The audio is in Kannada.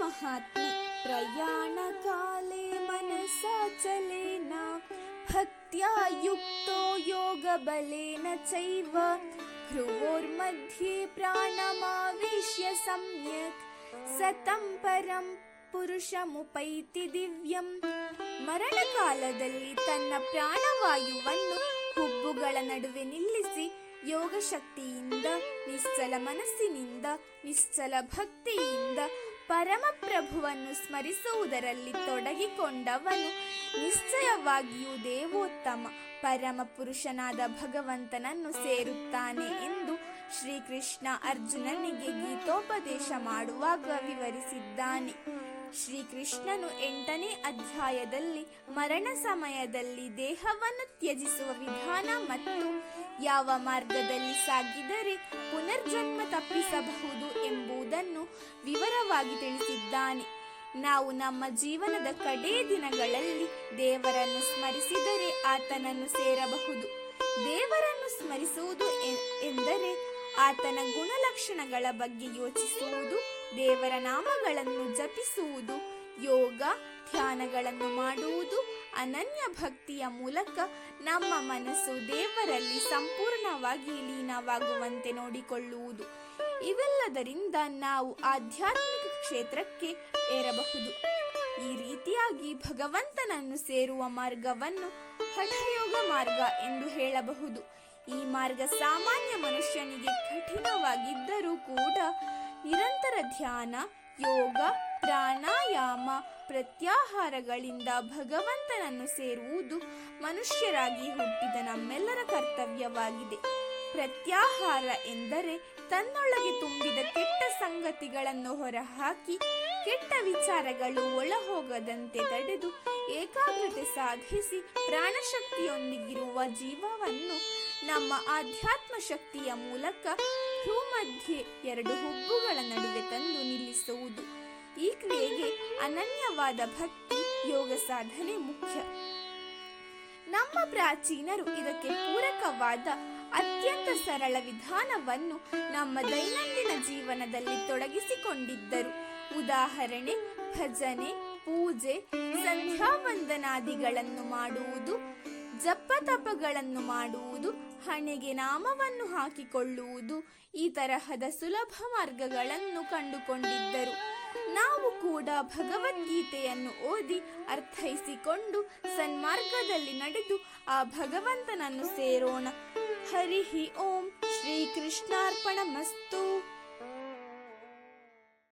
महात्मे प्रयाणकाले मनसा चलेन भक्त्या युक्तो योगबलेन चैव भ्रुवोर्मध्ये प्राणमावेश्य सम्यक् ಸತಂ ಪರಂ ಪುರುಷಮುಪೈತಿ ದಿವ್ಯಂ ಮರಣಕಾಲದಲ್ಲಿ ತನ್ನ ಪ್ರಾಣವಾಯುವನ್ನು ಹುಬ್ಬುಗಳ ನಡುವೆ ನಿಲ್ಲಿಸಿ ಯೋಗ ಶಕ್ತಿಯಿಂದ ನಿಶ್ಚಲ ಮನಸ್ಸಿನಿಂದ ನಿಶ್ಚಲ ಭಕ್ತಿಯಿಂದ ಪರಮಪ್ರಭುವನ್ನು ಸ್ಮರಿಸುವುದರಲ್ಲಿ ತೊಡಗಿಕೊಂಡವನು ನಿಶ್ಚಯವಾಗಿಯೂ ದೇವೋತ್ತಮ. ಪರಮ ಪುರುಷನಾದ ಭಗವಂತನನ್ನು ಸೇರುತ್ತಾನೆ ಎಂದು ಶ್ರೀಕೃಷ್ಣ ಅರ್ಜುನನಿಗೆ ಗೀತೋಪದೇಶ ಮಾಡುವಾಗ ವಿವರಿಸಿದ್ದಾನೆ. ಶ್ರೀಕೃಷ್ಣನು ಎಂಟನೇ ಅಧ್ಯಾಯದಲ್ಲಿ ಮರಣ ಸಮಯದಲ್ಲಿ ದೇಹವನ್ನು ತ್ಯಜಿಸುವ ವಿಧಾನ ಮತ್ತು ಯಾವ ಮಾರ್ಗದಲ್ಲಿ ಸಾಗಿದರೆ ಪುನರ್ಜನ್ಮ ತಪ್ಪಿಸಬಹುದು ಎಂಬುದನ್ನು ವಿವರವಾಗಿ ತಿಳಿಸಿದ್ದಾನೆ. ನಾವು ನಮ್ಮ ಜೀವನದ ಕಡೇ ದಿನಗಳಲ್ಲಿ ದೇವರನ್ನು ಸ್ಮರಿಸಿದರೆ ಆತನನ್ನು ಸೇರಬಹುದು. ದೇವರನ್ನು ಸ್ಮರಿಸುವುದು ಎಂದರೆ ಆತನ ಗುಣಲಕ್ಷಣಗಳ ಬಗ್ಗೆ ಯೋಚಿಸುವುದು, ದೇವರ ನಾಮಗಳನ್ನು ಜಪಿಸುವುದು, ಯೋಗ, ಧ್ಯಾನಗಳನ್ನು ಮಾಡುವುದು ಅನನ್ಯ ಭಕ್ತಿಯ ಮೂಲಕ ನಮ್ಮ ಮನಸ್ಸು ದೇವರಲ್ಲಿ ಸಂಪೂರ್ಣವಾಗಿ ಲೀನವಾಗುವಂತೆ ನೋಡಿಕೊಳ್ಳುವುದು. ಇವೆಲ್ಲದರಿಂದ ನಾವು ಆಧ್ಯಾತ್ಮಿಕ ಕ್ಷೇತ್ರಕ್ಕೆ ಏರಬಹುದು. ಈ ರೀತಿಯಾಗಿ ಭಗವಂತನನ್ನು ಸೇರುವ ಮಾರ್ಗವನ್ನು ಹಠಯೋಗ ಮಾರ್ಗ ಎಂದು ಹೇಳಬಹುದು. ಈ ಮಾರ್ಗ ಸಾಮಾನ್ಯ ಮನುಷ್ಯನಿಗೆ ಕಠಿಣವಾಗಿದ್ದರೂ ಕೂಡ ನಿರಂತರ ಧ್ಯಾನ, ಯೋಗ, ಪ್ರಾಣಾಯಾಮ, ಪ್ರತ್ಯಾಹಾರಗಳಿಂದ ಭಗವಂತನನ್ನು ಸೇರುವುದು ಮನುಷ್ಯರಾಗಿ ಹುಟ್ಟಿದ ನಮ್ಮೆಲ್ಲರ ಕರ್ತವ್ಯವಾಗಿದೆ. ಪ್ರತ್ಯಾಹಾರ ಎಂದರೆ ತನ್ನೊಳಗೆ ತುಂಬಿದ ಕೆಟ್ಟ ಸಂಗತಿಗಳನ್ನು ಹೊರಹಾಕಿ ಕೆಟ್ಟ ವಿಚಾರಗಳು ಒಳಹೋಗದಂತೆ ತಡೆದು ಏಕಾಗ್ರತೆ ಸಾಧಿಸಿ ಪ್ರಾಣಶಕ್ತಿಯೊಂದಿಗಿರುವ ಜೀವವನ್ನು ನಮ್ಮ ಆಧ್ಯಾತ್ಮ ಶಕ್ತಿಯ ಮೂಲಕ ಭೂಮಧ್ಯೆ ಎರಡು ಹುಬ್ಬುಗಳ ನಡುವೆ ತಂದು ನಿಲ್ಲಿಸುವುದು. ಈ ಕ್ರಿಯೆಗೆ ಅನನ್ಯವಾದ ಭಕ್ತಿ, ಯೋಗ ಸಾಧನೆ ಮುಖ್ಯ. ನಮ್ಮ ಪ್ರಾಚೀನರು ಇದಕ್ಕೆ ಪೂರಕವಾದ ಅತ್ಯಂತ ಸರಳ ವಿಧಾನವನ್ನು ನಮ್ಮ ದೈನಂದಿನ ಜೀವನದಲ್ಲಿ ತೊಡಗಿಸಿಕೊಂಡಿದ್ದರು. ಉದಾಹರಣೆ, ಭಜನೆ, ಪೂಜೆ ಸಂಧ್ಯಾವಂದನಾದಿಗಳನ್ನು ಮಾಡುವುದು ಜಪ ತಪಗಳನ್ನು ಮಾಡುವುದು, ಹಣೆಗೆ ನಾಮವನ್ನು ಹಾಕಿಕೊಳ್ಳುವುದು, ಈ ತರಹದ ಸುಲಭ ಮಾರ್ಗಗಳನ್ನು ಕಂಡುಕೊಂಡಿದ್ದರು. ನಾವು ಕೂಡ ಭಗವದ್ಗೀತೆಯನ್ನು ಓದಿ ಅರ್ಥೈಸಿಕೊಂಡು ಸನ್ಮಾರ್ಗದಲ್ಲಿ ನಡೆದು ಆ ಭಗವಂತನನ್ನು ಸೇರೋಣ. ಹರಿಹಿ ಓಂ ಶ್ರೀ ಕೃಷ್ಣಾರ್ಪಣಮಸ್ತು